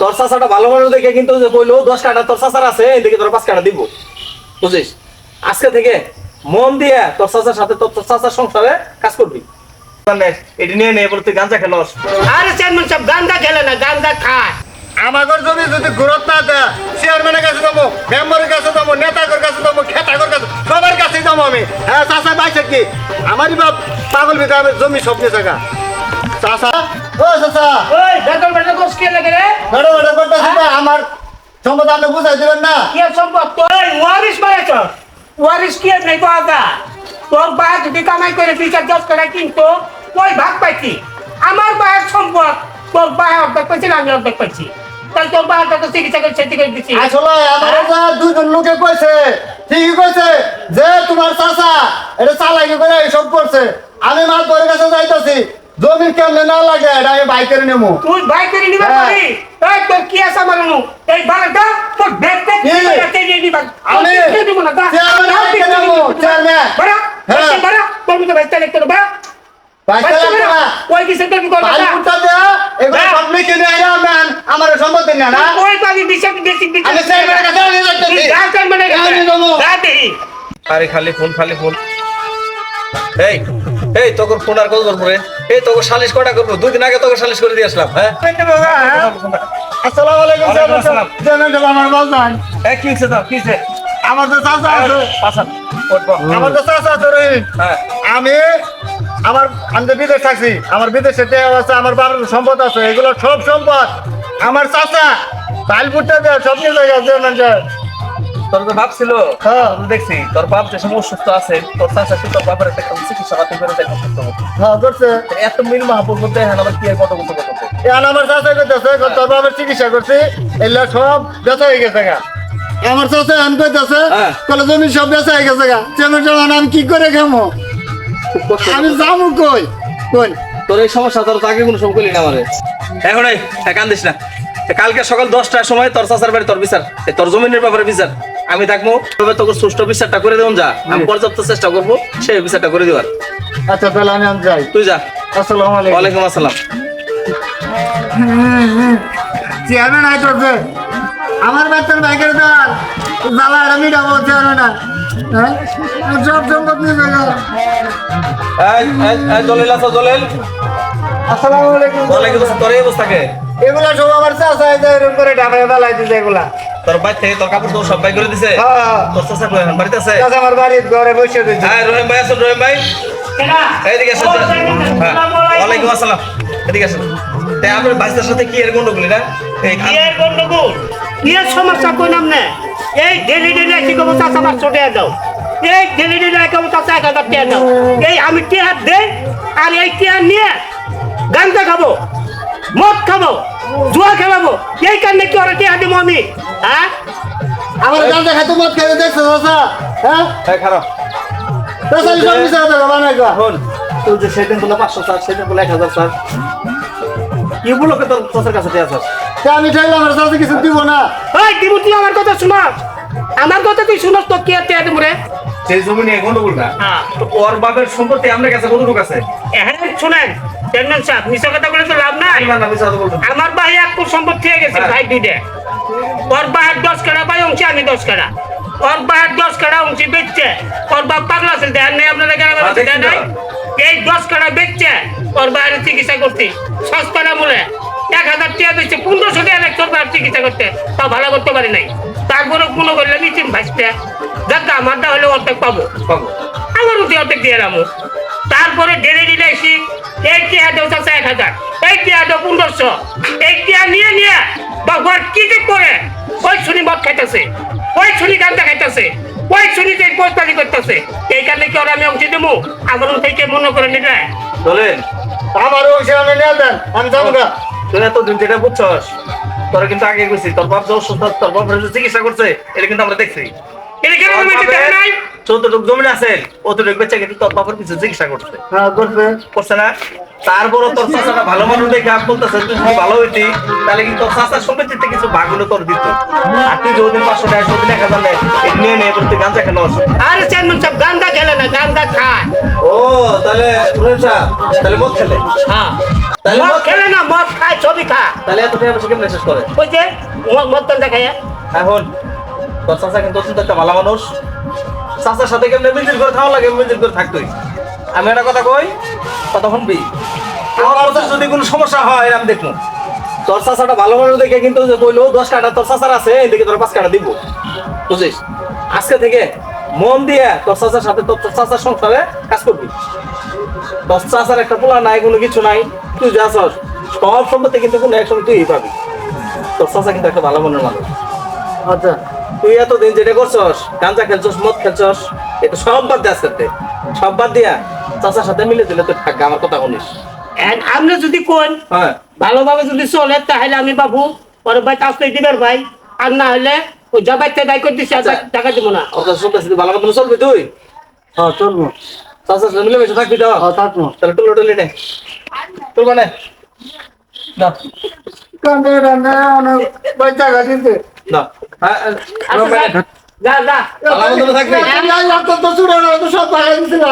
তোর চাচাটা ভালো মানুষ দেখে কিন্তু যে কইলো দশ কাটা তোর চাচার আছে এদিকে তোর পাঁচ কাটা দিব। বুঝিস? আজকে থেকে মন দিয়ে তোর চাচার সাথে তোর তোর চাচার সংসারে কাজ করবি। মানে এটি নিয়ে নে বলে তুই গাঞ্জা খেলস। আরে চেয়ারম্যান সাহেব গান্দা খেলে না গান্দা খায়। আমাদের জমি যদি ঘুরত না দেয় চেয়ারম্যানের কাছে যাব মেম্বারের কাছে যাব নেতাদের কাছে যাব খেতাগর কাছে সবার কাছে যাব আমি। হ্যাঁ চাষা বাইছে কি? আমারই বাপ পাগল আমি জমি সব নিয়ে থাকা ও ওই বেতন বেতন কোস কে লাগে রে। বেড়ে বেড়ে করতেছি আমার সম্পদ আপনি বুঝাই দেবেন না। কি সম্পদ? তোর ওয়ারিস বাড়াইছ ওয়ারিস কি আর নাই তো আগা তোর বাবা যদি কামাই করে কিনতো ওই ভাগ পাইছি। আমার সম্পদ তোর অর্ধেক পাইছি আমি অর্ধেক পাইছি। তাই তোর তো চিকিৎসা করে সেটি করে আসলে আমার যা দুজন লোকে কইছে ঠিকই কইছে যে তোমার চাষা এটা চালাকি করে এইসব করছে। আমি মাছ ধরে কাছে যাইতাছি জমির কেমনে না লাগে এটা আমি বাইকের নেব। তুই ভাই করে নিবে হ্যাঁ। পারি এই তোর কি আছে আমার নু এই বালাটা তোর ব্যাগ ব্যাগ কি? দিয়ে দিবা আমি দিব না দা। চেয়ারম্যান বাইকে নেব চেয়ারম্যান। বড়া হ্যাঁ। বড়া তোর মতো ভাই তাহলে তোর বা বাইকে লাগবে না ওই দিছে তোর কি করবা পালপুরটা দেয়া এগুলো হ্যাঁ। সব লিখে নিয়ে আইরা ম্যান। আমার সম্পদ দিন না? না আমি চেয়ারম্যানের কাছে নিয়ে মানে আমি যাব। আরে খালি ফোন খালি ফোন। এই। এই তোকে ফোন আর কত করব রে। এই তোকে সালিশ কটা করব? দুই দিন আগে তোকে সালিশ করে দিয়ে আসলাম হ্যাঁ? আসসালামু আলাইকুম। চেয়ারম্যান সাহেব আমার বাজান কি হচ্ছে তো কি হচ্ছে আমার তো চাচা আছে। আমার তো চাচা আছে রে। হ্যাঁ। আমি আমার আমি তো বিদেশ থাকছি আমার বিদেশে টেয়া আছে আমার বাবার সম্পদ আছে এগুলো সব সম্পদ। আমার চাচা তালপুরটা দেয়া সব নিয়ে যায় তোর তো বাপ ছিল হ্যাঁ। দেখছি তোর বাপ যে সময় অসুস্থ আছে তোর চাচা তোর বাপের একটা চিকিৎসা পাতি করে অসুস্থ হ্যাঁ করছে। এত মিল মাহবুব মধ্যে হ্যাঁ আবার কি আর কত কত কত এখন আমার চাচা করতেছে তোর বাবার চিকিৎসা করছি এগুলো সব বেচা হয়ে গেছে গা। আমার চাচা আন হ্যাঁ। কলে জমি সব বেচা হয়ে গেছে গা। আমি কি করে খামো? আমি যাব কই? কোন তোর এই সমস্যা তোর তো আগে কোনো সময় করলি না আমারে এখন এই কান্দিস না। কালকে সকাল দশটার সময় তোর চাচার বাড়ি তোর বিচার। তোর জমিনের ব্যাপারে বিচার। আমি থাকব। তবে তোকে সুষ্ঠু বিচারটা করে দেবো যা। আমি পর্যাপ্ত চেষ্টা করব সেই বিচারটা করে দেওয়ার। আচ্ছা তাহলে আমি যাই। তুই যা। আসসালামু আলাইকুম। ওয়ালাইকুম আসসালাম। চেয়ারম্যান আইতেছে আমার বেতন বাইকের দল জ্বালা আমি যাব চেয়ারম্যান। হ্যাঁ? সব সম্পদ নিয়ে আসসালামু আলাইকুম। ওয়ালাইকুম আসসালাম। তোর এই অবস্থাকে এগুলা সব আমার এই এরকম করে ঢাকায় বেলায় দিছে এগুলা। তোর বাইর থেকে তোর কাপড় তো সব বাই করে দিছে? হ্যাঁ। তোর চাচা বাড়িতে আছে? চাষা আমার বাড়ির ঘরে বসে দিচ্ছে হ্যাঁ রহিম ভাই আসুন রহিম ভাই। এইদিকে আসেন। হ্যাঁ। ওয়ালাইকুম আসসালাম। এদিকে আসেন। তাই আপনার বাচ্চার সাথে কি এর গন্ডগোল না এই কি এর গন্ডগোল? কি এর সমস্যা কোন নামনে এই ডেলি ডেলি কি কব চাচা আমার ছোটে দাও। এই ডেলি ডেলি কব চাচা এক হাজার টাকা দাও। এই আমি টিহার দে আর এই টিহার নিয়ে গান্দা খাব। মদ খাব জুয়া খেলাবো। এই কারণে কি ওরা টিহা দিব আমি? হ্যাঁ? আমার গাঁজা খাইতে মদ খাইতে দেখছ চাষা হ্যাঁ? এই খারাপ। চাষা সব মিশে এখন তুই যে সেদিন বলে পাঁচশো স্যার সেদিন বলে এক হাজার স্যার কি তোর তোর কাছে স্যার আমি চাইলে আমার চাষা কিছু দিব না। ওই দিবু তুই আমার কথা শুনাস আমার কথা তুই শুনাস তো কি টিহা দিব রে? সেই জমি নিয়ে গন্ডগোল না হ্যাঁ ওর বাপের সম্পত্তি আপনার কাছে কতটুকু আছে? হ্যাঁ শুনেন চেয়ারম্যান সাহেব মিশা কথা বলে তো লাভ নাই। আমার ভাই এক কোটি সম্পদ থেকে গেছে হ্যাঁ। ভাই দুইটা। ওর বাহার দশ কাটা পাই অংশে আমি দশ কাটা ওর বাহার দশ কাটা অংশে বেচছে। ওর বাপ পাগলা আছে দেন নেই আপনারা গ্রামে হ্যাঁ, দেন নাই। এই দশ কাটা বেচছে ওর বাইরে চিকিৎসা করছি সস্তা না বলে এক হাজার টাকা বেচছে পনেরোশো টাকা ওর বাইরে চিকিৎসা করতে। তা ভালো করতে পারি নাই। তারপরে কোনো করলে নিচ্ছি ভাসতে দেখ আমারটা হলে অর্ধেক পাবো। পাবো। আমার উঠে অর্ধেক দিয়ে এলাম তারপরে ডেলে দিলে এসি এই টিয়া দেও চাষা এক হাজার এই টিয়া দেও পনেরোশো এই টিয়া নিয়ে নিয়ে বাবার কি যে করে? ওই শুনি মদ খাইতেছে ওই শুনি গান্দা খাইতেছে ওই শুনি যে পোস্টারি করতেছে। এই কারণে কি ওরা আমি অংশ দেবো আমার থেকে মনে করে নিতে দলেন আমার ওই আমি নিয়ে দেন আমি যাব গা তুই এতদিন যেটা বুঝছস। তোরা কিন্তু আগে গেছি তোর বাপ যে অসুস্থ তোর বাপ চিকিৎসা করছে এটা কিন্তু আমরা দেখছি। এটা কেন তোর আমি নাই? যতটুকু জমি আছে অতটুকু বেচে কিন্তু তোর বাপের কিছু চিকিৎসা করছে। হ্যাঁ করছে। করছে না? তারপরও তোর চাচাটা ভালো মানুষ দেখে আপ বলতেছে তুই যদি ভালো হইতি তাহলে কিন্তু তোর চাচার সম্পত্তিতে কিছু ভাগ হলে তোর দিত। আর তুই যদিন পাঁচশো টাকা যদিন এক হাজার নিয়ে নিয়ে তুই গাঞ্জা খেলো আরে চেয়ারম্যান সাহেব গান্দা খেলে না গান্দা খায়। ও তাহলে তাহলে মদ খেলে? হ্যাঁ। তাহলে মদ খেলে না মদ খায় ছবি খা তাহলে এত টাকা পয়সা কেমনে শেষ করে? ওই যে মদ মদ তো দেখায় এখন তোর চাচা কিন্তু অত্যন্ত একটা ভালো মানুষ। চাচার সাথে কেমনে করে লাগে করে থাকতোই। আমি একটা কথা কই কথা শুনবি? আমার যদি কোনো সমস্যা হয় আমি দেখব। তোর চাচাটা ভালো মানুষ দেখে কিন্তু যে কইলো দশ কাটা তোর চাচার আছে এদিকে তোর পাঁচ কাটা দিব। বুঝিস? আজকে থেকে মন দিয়ে তোর চাচার সাথে তোর চাচার সংসারে কাজ করবি। তোর চাচার একটা পোলা নাই কোনো কিছু নাই। তুই যা আছস, সব সম্পত্তি কিন্তু কোনো একসময় তুই পাবি। তোর চাচা কিন্তু একটা ভালো মনের মানুষ। আচ্ছা। তুই এতদিন যেটা করছস গাঞ্জা খেলছস মদ খেলছস এটা সব বাদ দিয়ে আজকে সব বাদ দিয়া চাচার সাথে মিলে দিলে তুই থাকবে আমার কথা শুনিস। আপনি যদি কোন হ্যাঁ। ভালোভাবে যদি চলে তাহলে আমি বাবু ওর ভাই আসতে দিবেন ভাই। আর না হলে ওই জবাইতে দায় করে দিচ্ছে আচ্ছা। টাকা দিব না। ওর কাছে শুনতেছি ভালো মতন চলবি তুই? হ্যাঁ চলবো। সাথে মিলে মিশে থাকবি তো? হ্যাঁ থাকব। তাহলে টুলো টুলি নে। তুলবা নে না। কান্দে কান্দে অনেক পয়সা কাটিতে না। হ্যাঁ, হ্যাঁ, আচ্ছা। যা যা। ভালো মতন থাকবি? তো তো না তো সব টাকা দিছিল